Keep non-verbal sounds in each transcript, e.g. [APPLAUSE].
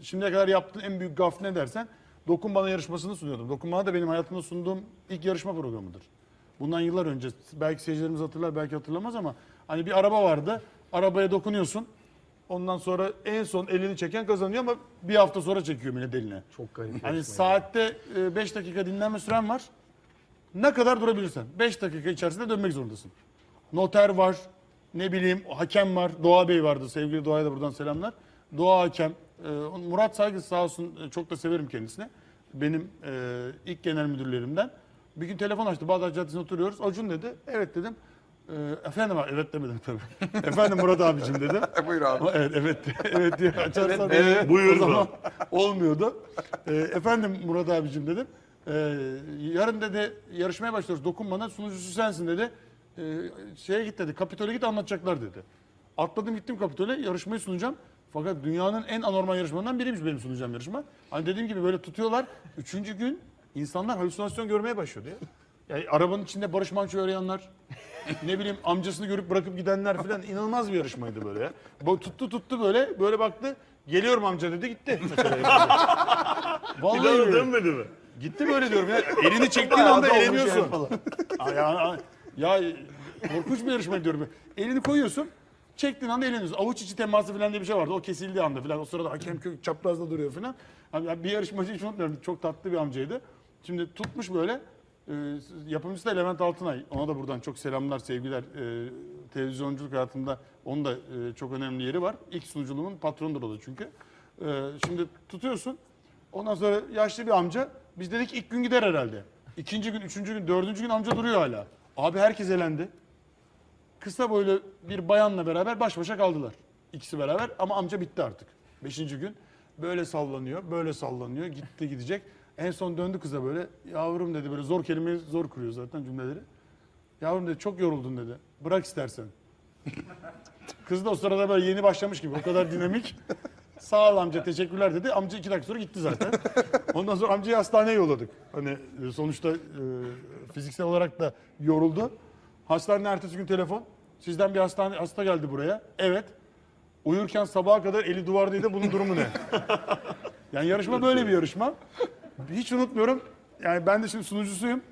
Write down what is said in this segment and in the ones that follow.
şimdiye kadar yaptığın en büyük gaf ne dersen Dokun Bana yarışmasını sunuyordum. Dokun Bana da benim hayatımda sunduğum ilk yarışma programıdır. Bundan yıllar önce belki seyircilerimiz hatırlar belki hatırlamaz ama hani bir araba vardı. Arabaya dokunuyorsun. Ondan sonra en son elini çeken kazanıyor ama bir hafta sonra çekiyor millet eline. Çok garip. Hani saatte 5 dakika dinlenme süren var. Ne kadar durabilirsen. 5 dakika içerisinde dönmek zorundasın. Noter var. Ne bileyim hakem var. Doğa Bey vardı. Sevgili Doğa'ya da buradan selamlar. Doğa hakem. Ee, Murat Saygı sağ olsun e, çok da severim kendisini. Benim e, ilk genel müdürlerimden. Bir gün telefon açtı. Bağdat Caddesi'nde oturuyoruz. Acun dedi. Evet dedim. Ee, efendim abi evet demedim tabii. [LAUGHS] efendim Murat abicim dedim. [LAUGHS] Buyur abi. Ama evet evet evet diye açarsan evet, buyur [LAUGHS] o zaman olmuyordu. Ee, efendim Murat abicim dedim. Yarın dedi yarışmaya başlıyoruz. Dokun bana sunucusu sensin dedi. Şeye git dedi. Kapitol'e git anlatacaklar dedi. Atladım gittim Kapitol'e yarışmayı sunacağım. Fakat dünyanın en anormal yarışmalarından biriymiş benim sunacağım yarışma. Hani dediğim gibi böyle tutuyorlar. Üçüncü gün insanlar halüsinasyon görmeye başlıyordu ya. Yani arabanın içinde Barış Manço arayanlar, ne bileyim amcasını görüp bırakıp gidenler falan inanılmaz bir yarışmaydı böyle ya. Bu tuttu tuttu böyle, böyle baktı. Geliyorum amca dedi gitti. [LAUGHS] Vallahi böyle. dönmedi mi? Gitti böyle diyorum ya. Elini çektiğin anda eleniyorsun. Ya, ya, korkunç bir yarışma diyorum. Elini koyuyorsun. Çektiğin anda eleniyorsun. Avuç içi teması falan diye bir şey vardı. O kesildiği anda falan. O sırada hakem çaprazda duruyor falan. Abi, bir yarışmacı hiç unutmuyorum. Çok tatlı bir amcaydı. Şimdi tutmuş böyle. E, yapımcısı da Levent Altınay. Ona da buradan çok selamlar, sevgiler. E, televizyonculuk hayatımda onun da e, çok önemli yeri var. İlk sunuculuğumun patronudur o da çünkü. E, şimdi tutuyorsun. Ondan sonra yaşlı bir amca. Biz dedik ilk gün gider herhalde. İkinci gün, üçüncü gün, dördüncü gün amca duruyor hala. Abi herkes elendi. Kısa boylu bir bayanla beraber baş başa kaldılar. İkisi beraber ama amca bitti artık. Beşinci gün böyle sallanıyor, böyle sallanıyor. Gitti gidecek. En son döndü kıza böyle. Yavrum dedi böyle zor kelimeyi zor kuruyor zaten cümleleri. Yavrum dedi çok yoruldun dedi. Bırak istersen. [LAUGHS] Kız da o sırada böyle yeni başlamış gibi o kadar dinamik. Sağ ol amca teşekkürler dedi. Amca iki dakika sonra gitti zaten. Ondan sonra amcayı hastaneye yolladık. Hani sonuçta e, fiziksel olarak da yoruldu. Hastanenin ertesi gün telefon. Sizden bir hastane hasta geldi buraya. Evet. Uyurken sabaha kadar eli duvardaydı. Bunun durumu ne? [LAUGHS] yani yarışma böyle bir yarışma. Hiç unutmuyorum. Yani ben de şimdi sunucusuyum.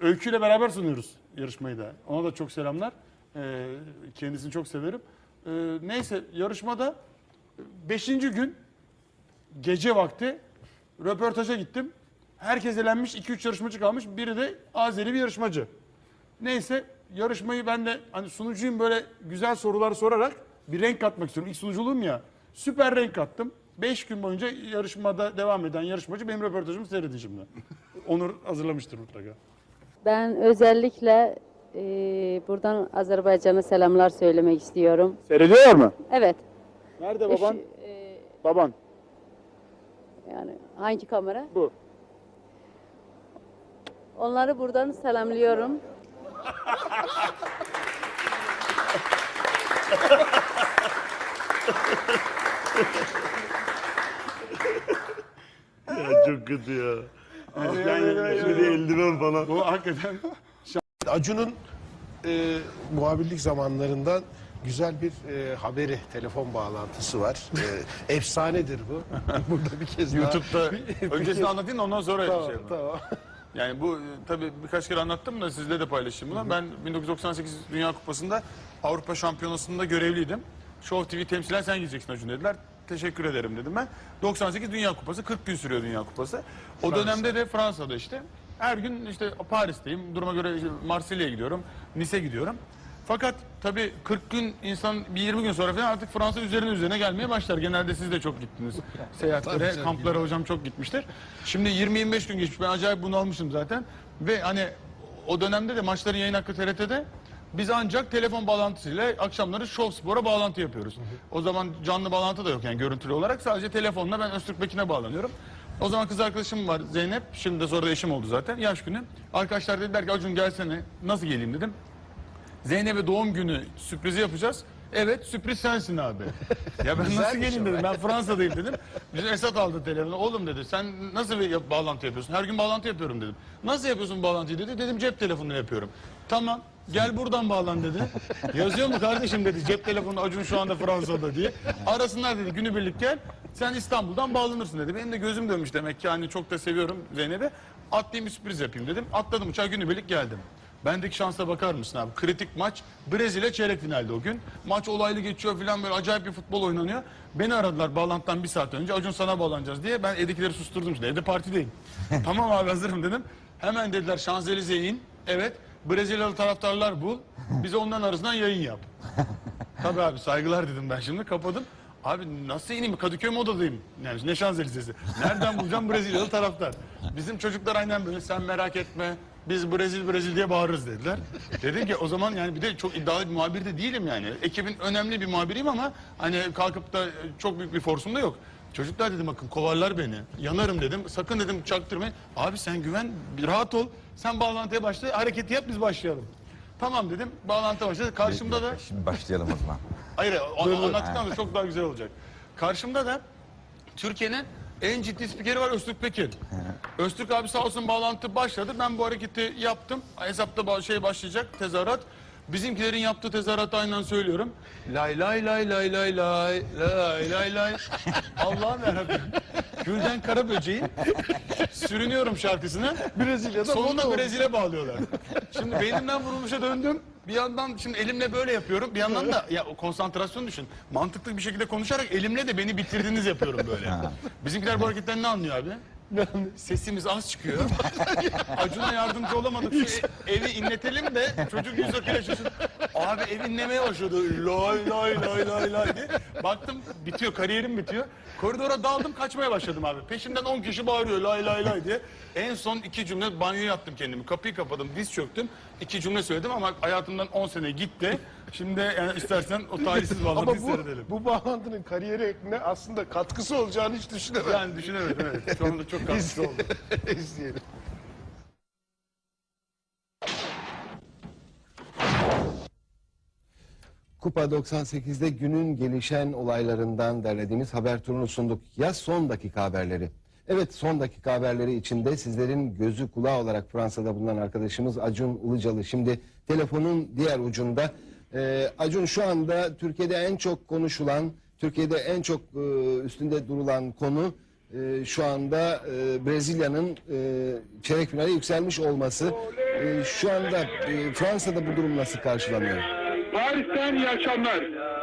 Öykü ile beraber sunuyoruz yarışmayı da. Ona da çok selamlar. Ee, kendisini çok severim. Ee, neyse yarışmada beşinci gün gece vakti röportaja gittim. Herkes elenmiş. 2-3 yarışmacı kalmış. Biri de Azeri bir yarışmacı. Neyse yarışmayı ben de hani sunucuyum böyle güzel sorular sorarak bir renk katmak istiyorum. İlk sunuculuğum ya. Süper renk kattım. 5 gün boyunca yarışmada devam eden yarışmacı benim röportajımı seyredin şimdi. [LAUGHS] Onur hazırlamıştır mutlaka. Ben özellikle e, buradan Azerbaycan'a selamlar söylemek istiyorum. Seyrediyorlar mı? Evet. Nerede Eş- baban? e, Baban. yani hangi kamera? Bu. Onları buradan selamlıyorum. [LAUGHS] Ya çok kötü ya. Yani, Şöyle eldiven falan. bu hakikaten [LAUGHS] Acun'un e, muhabirlik zamanlarından güzel bir e, haberi, telefon bağlantısı var. E, [LAUGHS] efsanedir bu. Burada bir kez daha. YouTube'da [LAUGHS] öncesini anlatayım da ondan sonra Tamam, şey yapalım. tamam. Yani bu e, tabii birkaç kere anlattım da sizle de paylaşayım bunu. Ben 1998 Dünya Kupası'nda Avrupa Şampiyonası'nda görevliydim. Show TV temsilen sen gideceksin Acun dediler. Teşekkür ederim dedim ben. 98 Dünya Kupası 40 gün sürüyor Dünya Kupası. O dönemde de Fransa'da işte her gün işte Paris'teyim. Duruma göre işte Marsilya'ya gidiyorum. Nice gidiyorum. Fakat tabii 40 gün insan bir 20 gün sonra falan artık Fransa üzerine üzerine gelmeye başlar. Genelde siz de çok gittiniz [LAUGHS] seyahatlere, canım, kamplara hocam çok gitmiştir. Şimdi 20-25 gün geçmiş. Ben acayip bunalmışım zaten. Ve hani o dönemde de maçların yayın hakkı TRT'de biz ancak telefon bağlantısıyla akşamları Show Spor'a bağlantı yapıyoruz. O zaman canlı bağlantı da yok yani görüntülü olarak. Sadece telefonla ben Öztürk Bekin'e bağlanıyorum. O zaman kız arkadaşım var Zeynep. Şimdi de sonra da eşim oldu zaten. Yaş günü. Arkadaşlar dediler ki Acun gelsene. Nasıl geleyim dedim. Zeynep'e doğum günü sürprizi yapacağız. Evet sürpriz sensin abi. [LAUGHS] Ya ben nasıl Güzelmiş geleyim o. dedim. Ben Fransa'dayım dedim. Bizim Esat aldı telefonu. Oğlum dedi sen nasıl bir yap- bağlantı yapıyorsun? Her gün bağlantı yapıyorum dedim. Nasıl yapıyorsun bağlantıyı dedi. Dedim cep telefonuyla yapıyorum. Tamam Gel buradan bağlan dedi. [LAUGHS] Yazıyor mu kardeşim dedi. Cep telefonu Acun şu anda Fransa'da diye. Arasınlar dedi günübirlik gel. Sen İstanbul'dan bağlanırsın dedi. Benim de gözüm dönmüş demek ki hani çok da seviyorum Zeynep'i. Atlayayım bir sürpriz yapayım dedim. Atladım uçağa günübirlik geldim. Bendeki şansa bakar mısın abi? Kritik maç. Brezilya çeyrek finalde o gün. Maç olaylı geçiyor filan böyle acayip bir futbol oynanıyor. Beni aradılar bağlantıdan bir saat önce. Acun sana bağlanacağız diye. Ben evdekileri susturdum işte. Evde partideyim. [LAUGHS] tamam abi hazırım dedim. Hemen dediler Şanzelize'ye in. Evet. Brezilyalı taraftarlar bul. Bize onların arasından yayın yap. [LAUGHS] Tabii abi saygılar dedim ben şimdi kapadım. Abi nasıl ineyim Kadıköy modadayım. Yani ne Şanzelize'si. Nereden bulacağım Brezilyalı taraftar. Bizim çocuklar aynen böyle sen merak etme. Biz Brezil Brezil diye bağırırız dediler. Dedim ki o zaman yani bir de çok iddialı bir muhabir de değilim yani. Ekibin önemli bir muhabiriyim ama hani kalkıp da çok büyük bir forsum da yok. Çocuklar dedim bakın kovarlar beni. Yanarım dedim. Sakın dedim çaktırmayın. Abi sen güven, bir rahat ol. Sen bağlantıya başla, hareketi yap biz başlayalım. Tamam dedim. Bağlantı başladı. Karşımda da Şimdi başlayalım o zaman. Hayır, onu anlattıktan sonra çok daha güzel olacak. Karşımda da Türkiye'nin en ciddi spikeri var Öztürk Pekin. Öztürk abi sağ olsun bağlantı başladı. Ben bu hareketi yaptım. Hesapta şey başlayacak tezahürat. Bizimkilerin yaptığı tezahüratı aynen söylüyorum. Lay lay lay lay lay lay lay lay lay. [LAUGHS] Allah'ım yarabbim. Gülden Karaböceğin sürünüyorum şarkısını. Brezilya'da Sonunda. Brezil'e bağlıyorlar. Şimdi beynimden vurulmuşa döndüm. Bir yandan şimdi elimle böyle yapıyorum. Bir yandan da ya o konsantrasyon düşün. Mantıklı bir şekilde konuşarak elimle de beni bitirdiniz yapıyorum böyle. Bizimkiler bu hareketten ne anlıyor abi? Sesimiz az çıkıyor. [LAUGHS] Acun'a yardımcı olamadık. Şu e- evi inletelim de çocuk yüz yaşasın. Abi ev inlemeye başladı. Lay lay lay lay lay diye. Baktım bitiyor kariyerim bitiyor. Koridora daldım kaçmaya başladım abi. Peşimden 10 kişi bağırıyor lay lay lay diye. En son iki cümle banyoya attım kendimi. Kapıyı kapadım diz çöktüm. İki cümle söyledim ama hayatımdan 10 sene gitti. Şimdi yani istersen o talihsiz Ama bağlantıyı bu, seyredelim. bu bağlantının kariyerine aslında katkısı olacağını hiç düşünemedim. Yani düşünemedim evet. Şu anda çok katkısı oldu. [LAUGHS] İzleyelim. Kupa 98'de günün gelişen olaylarından derlediğimiz haber turunu sunduk. Ya son dakika haberleri? Evet son dakika haberleri içinde sizlerin gözü kulağı olarak Fransa'da bulunan arkadaşımız Acun Ilıcalı. Şimdi telefonun diğer ucunda. Ee, Acun şu anda Türkiye'de en çok konuşulan, Türkiye'de en çok e, üstünde durulan konu e, şu anda e, Brezilya'nın e, çeyrek finale yükselmiş olması. E, şu anda e, Fransa'da bu durum nasıl karşılanıyor? Paris'ten iyi akşamlar.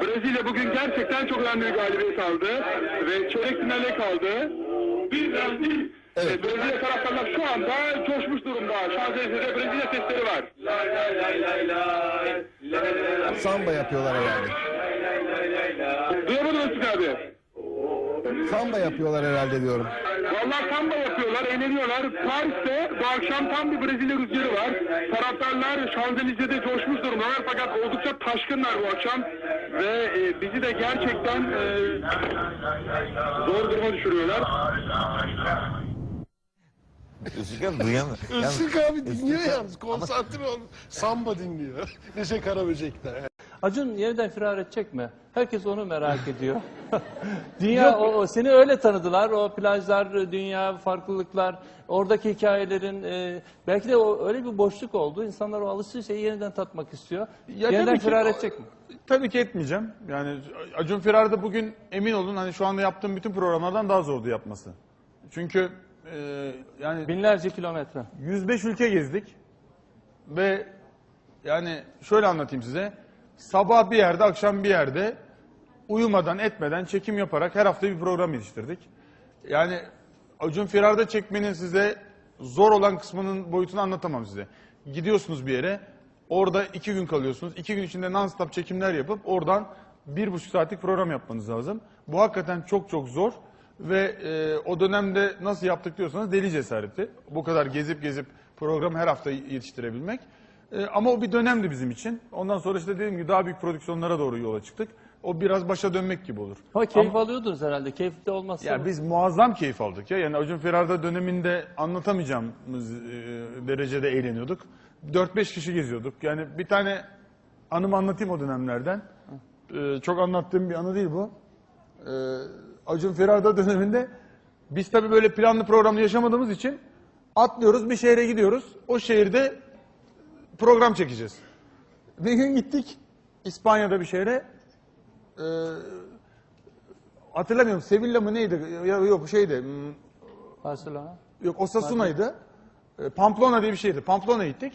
Brezilya bugün gerçekten çok önemli bir galibiyet aldı ve çeyrek finale kaldı. Evet. Brezilya taraftarlar şu anda coşmuş durumda. Şanzelize'de Brezilya sesleri var. Samba yapıyorlar herhalde. Duyamadım Öztürk abi. Samba yapıyorlar herhalde diyorum. Vallahi samba yapıyorlar, eğleniyorlar. Paris'te bu akşam tam bir Brezilya rüzgarı var. Taraftarlar Şanzelize'de coşmuş durumdalar fakat oldukça taşkınlar bu akşam. Ve e, bizi de gerçekten e, zor duruma düşürüyorlar. Özgür duyamıyor. Öztürk abi dinliyor yalnız konsantre ol. Samba dinliyor. [LAUGHS] Neşe Karaböcek'te. Acun yeniden firar edecek mi? Herkes onu merak ediyor. [LAUGHS] dünya o, o- seni öyle tanıdılar. O plajlar, dünya, farklılıklar, oradaki hikayelerin e, belki de o öyle bir boşluk oldu. İnsanlar o alıştığı şeyi yeniden tatmak istiyor. Ya yeniden tabii ki- firar edecek mi? Tabii ki etmeyeceğim. Yani Acun Firar'da bugün emin olun hani şu anda yaptığım bütün programlardan daha zordu yapması. Çünkü e, yani Binlerce kilometre. 105 ülke gezdik ve yani şöyle anlatayım size. Sabah bir yerde, akşam bir yerde uyumadan, etmeden çekim yaparak her hafta bir program yetiştirdik. Yani Acun Firar'da çekmenin size zor olan kısmının boyutunu anlatamam size. Gidiyorsunuz bir yere, orada iki gün kalıyorsunuz. İki gün içinde non-stop çekimler yapıp oradan bir buçuk saatlik program yapmanız lazım. Bu hakikaten çok çok zor ve e, o dönemde nasıl yaptık diyorsanız deli cesareti. Bu kadar gezip gezip program her hafta yetiştirebilmek. E, ama o bir dönemdi bizim için. Ondan sonra işte dediğim gibi daha büyük prodüksiyonlara doğru yola çıktık. O biraz başa dönmek gibi olur. Ama keyif alıyordunuz herhalde. Keyifli olmazsa. Ya biz muazzam keyif aldık ya. Yani Acun Firar'da döneminde anlatamayacağımız e, derecede eğleniyorduk. 4-5 kişi geziyorduk. Yani bir tane anımı anlatayım o dönemlerden. E, çok anlattığım bir anı değil bu. E, Acun Firar'da döneminde biz tabii böyle planlı programlı yaşamadığımız için atlıyoruz bir şehre gidiyoruz. O şehirde program çekeceğiz. Bir gün gittik İspanya'da bir şehre. Ee, hatırlamıyorum Sevilla mı neydi? Ya, yok şeydi. hmm, Barcelona. Yok Osasuna'ydı. E, Pamplona diye bir şeydi. Pamplona'ya gittik.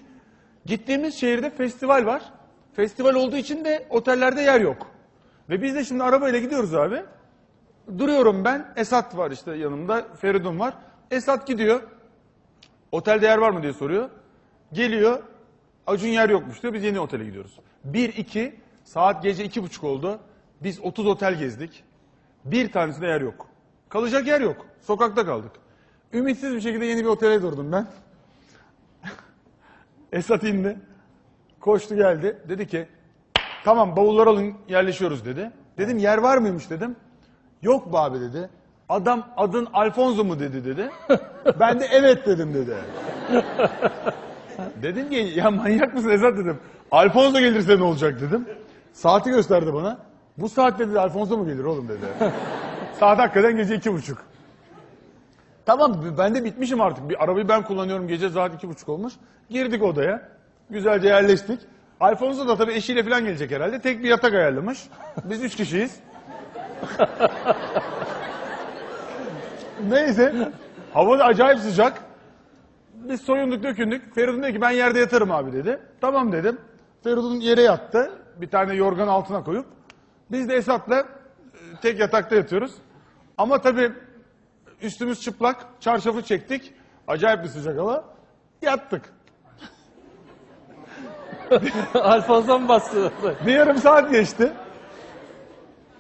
Gittiğimiz şehirde festival var. Festival olduğu için de otellerde yer yok. Ve biz de şimdi arabayla gidiyoruz abi. Duruyorum ben. Esat var işte yanımda. Feridun var. Esat gidiyor. Otelde yer var mı diye soruyor. Geliyor. Acun yer yokmuş diyor. Biz yeni otele gidiyoruz. Bir, iki, saat gece iki buçuk oldu. Biz 30 otel gezdik. Bir tanesinde yer yok. Kalacak yer yok. Sokakta kaldık. Ümitsiz bir şekilde yeni bir otele durdum ben. [LAUGHS] Esat indi. Koştu geldi. Dedi ki tamam bavullar alın yerleşiyoruz dedi. Dedim yer var mıymış dedim. Yok be abi dedi. Adam adın Alfonso mu dedi dedi. Ben de evet dedim dedi. [LAUGHS] Dedim ki ya manyak mısın Esat dedim. Alfonso gelirse ne olacak dedim. Saati gösterdi bana. Bu saatte dedi Alfonso mu gelir oğlum dedi. [LAUGHS] Saat hakikaten gece iki buçuk. Tamam ben de bitmişim artık. Bir arabayı ben kullanıyorum gece saat iki buçuk olmuş. Girdik odaya. Güzelce yerleştik. Alfonso da tabii eşiyle falan gelecek herhalde. Tek bir yatak ayarlamış. Biz üç kişiyiz. [LAUGHS] Neyse. Hava da acayip sıcak. Biz soyunduk dökündük. Feridun dedi ki ben yerde yatarım abi dedi. Tamam dedim. Feridun yere yattı. Bir tane yorgan altına koyup. Biz de Esat'la e, tek yatakta yatıyoruz. Ama tabii üstümüz çıplak. Çarşafı çektik. Acayip bir sıcak hava. Yattık. [LAUGHS] Alfonso mu bastı? Bir yarım saat geçti.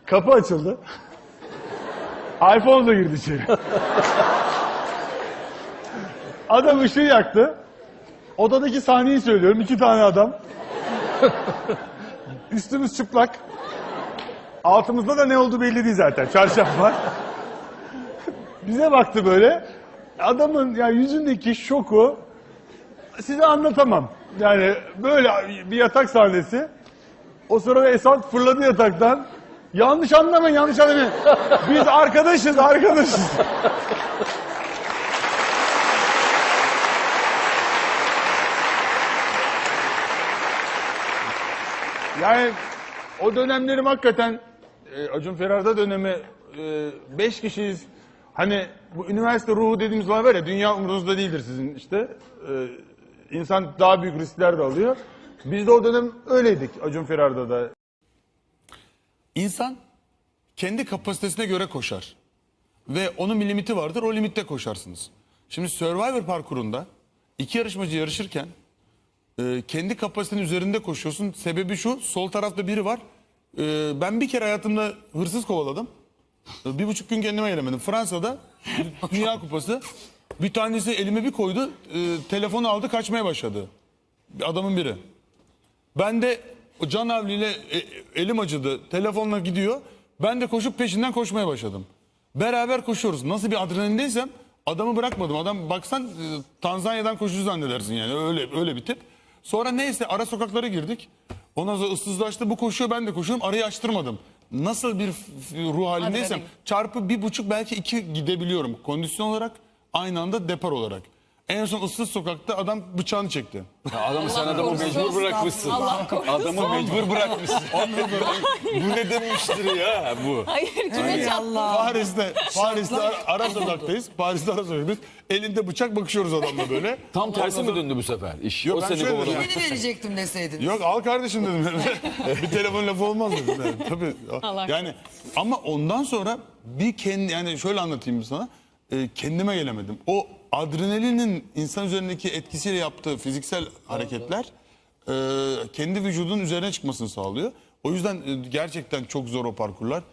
Kapı açıldı. Alfonso girdi içeri. Adam ışığı yaktı. Odadaki sahneyi söylüyorum. iki tane adam. Üstümüz çıplak. Altımızda da ne oldu belli değil zaten. Çarşaf var. Bize baktı böyle. Adamın yani yüzündeki şoku size anlatamam. Yani böyle bir yatak sahnesi. O sırada Esat fırladı yataktan. Yanlış anlamayın, yanlış anlamayın. Biz arkadaşız, arkadaşız. Yani o dönemlerim hakikaten e, Acun Ferar'da dönemi e, beş kişiyiz. Hani bu üniversite ruhu dediğimiz olay var ya dünya umurunuzda değildir sizin işte. E, insan daha büyük riskler de alıyor. Biz de o dönem öyleydik Acun Ferar'da da. İnsan kendi kapasitesine göre koşar. Ve onun bir limiti vardır, o limitte koşarsınız. Şimdi Survivor parkurunda iki yarışmacı yarışırken e, kendi kapasitenin üzerinde koşuyorsun. Sebebi şu, sol tarafta biri var. E, ben bir kere hayatımda hırsız kovaladım. E, Bir buçuk gün kendime gelemedim. Fransa'da Dünya Kupası. Bir tanesi elime bir koydu, e, telefonu aldı kaçmaya başladı. Adamın biri. Ben de o can havliyle e, elim acıdı. Telefonla gidiyor. Ben de koşup peşinden koşmaya başladım. Beraber koşuyoruz. Nasıl bir adrenalindeysem adamı bırakmadım. Adam baksan e, Tanzanya'dan koşucu zannedersin yani. Öyle öyle bir tip. Sonra neyse ara sokaklara girdik. Ondan sonra ıssızlaştı. Bu koşuyor ben de koşuyorum. Arayı açtırmadım. Nasıl bir ruh halindeysem Adrenalin. çarpı bir buçuk belki iki gidebiliyorum. Kondisyon olarak aynı anda depar olarak. En son ıssız sokakta adam bıçağını çekti. Adamı sen adamı mecbur bırakmışsın. Allah korusun. Adamı mecbur bırakmışsın. [LAUGHS] bu ne demiştir ya bu? Hayır kime çarptı? Paris'te, Paris'te ara, ara sokaktayız. Paris'te ara sokaktayız. Elinde bıçak bakışıyoruz adamla böyle. Tam tersi mi döndü bu sefer? İş Yok, o ben seni şöyle kovaladı. verecektim deseydin. Yok al kardeşim dedim. [LAUGHS] bir telefon lafı olmaz dedim. Yani, tabii. Allah Yani ama ondan sonra bir kendi yani şöyle anlatayım sana. E, kendime gelemedim. O adrenalinin insan üzerindeki etkisiyle yaptığı fiziksel hareketler e, kendi vücudun üzerine çıkmasını sağlıyor. O yüzden e, gerçekten çok zor o parkurlar.